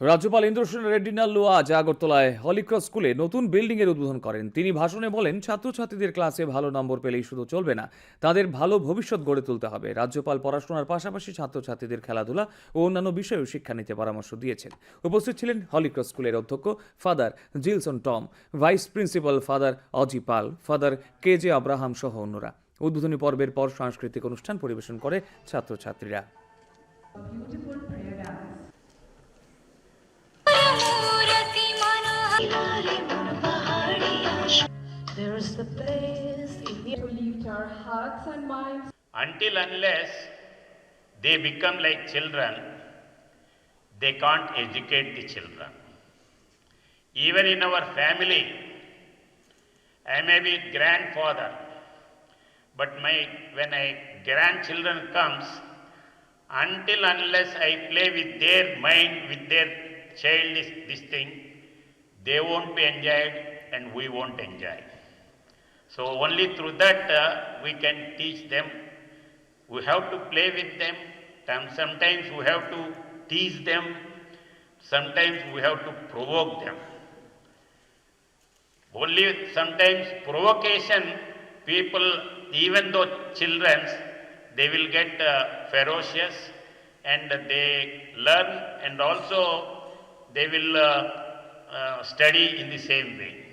রাজ্যপাল ইন্দ্রসেন রেড্ডি নাল্লু আজ আগরতলায় হলিক্রস স্কুলে নতুন বিল্ডিং এর উদ্বোধন করেন। তিনি ভাষণে বলেন, ছাত্রছাত্রীদের ক্লাসে ভালো নম্বর পেলেই শুধু চলবে না, তাদের ভালো ভবিষ্যৎ গড়ে তুলতে হবে। রাজ্যপাল পড়াশোনার পাশাপাশি ছাত্রছাত্রীদের খেলাধুলা ও অন্যান্য বিষয়েও শিক্ষা নিতে পরামর্শ দিয়েছেন। উপস্থিত ছিলেন হলিক্রস স্কুলের অধ্যক্ষ father Jilson Tom, vice principal father Aji Paul, father K J Abraham সহ অন্যরা। উদ্বোধনী পর্বের পর সাংস্কৃতিক অনুষ্ঠান পরিবেশন করে ছাত্রছাত্রীরা। The place in to lift our hearts and minds until unless they become like children, they can't educate the children. Even in our family, I may be grandfather, but my when I grandchildren comes, until unless I play with their mind, with their childish this thing, they won't be enjoyed and we won't enjoy. So only through that uh, we can teach them. We have to play with them. Some- Sometimes we have to tease them. Sometimes we have to provoke them. Only sometimes provocation, people, even though children, they will get uh, ferocious and they learn and also they will uh, uh, study in the same way.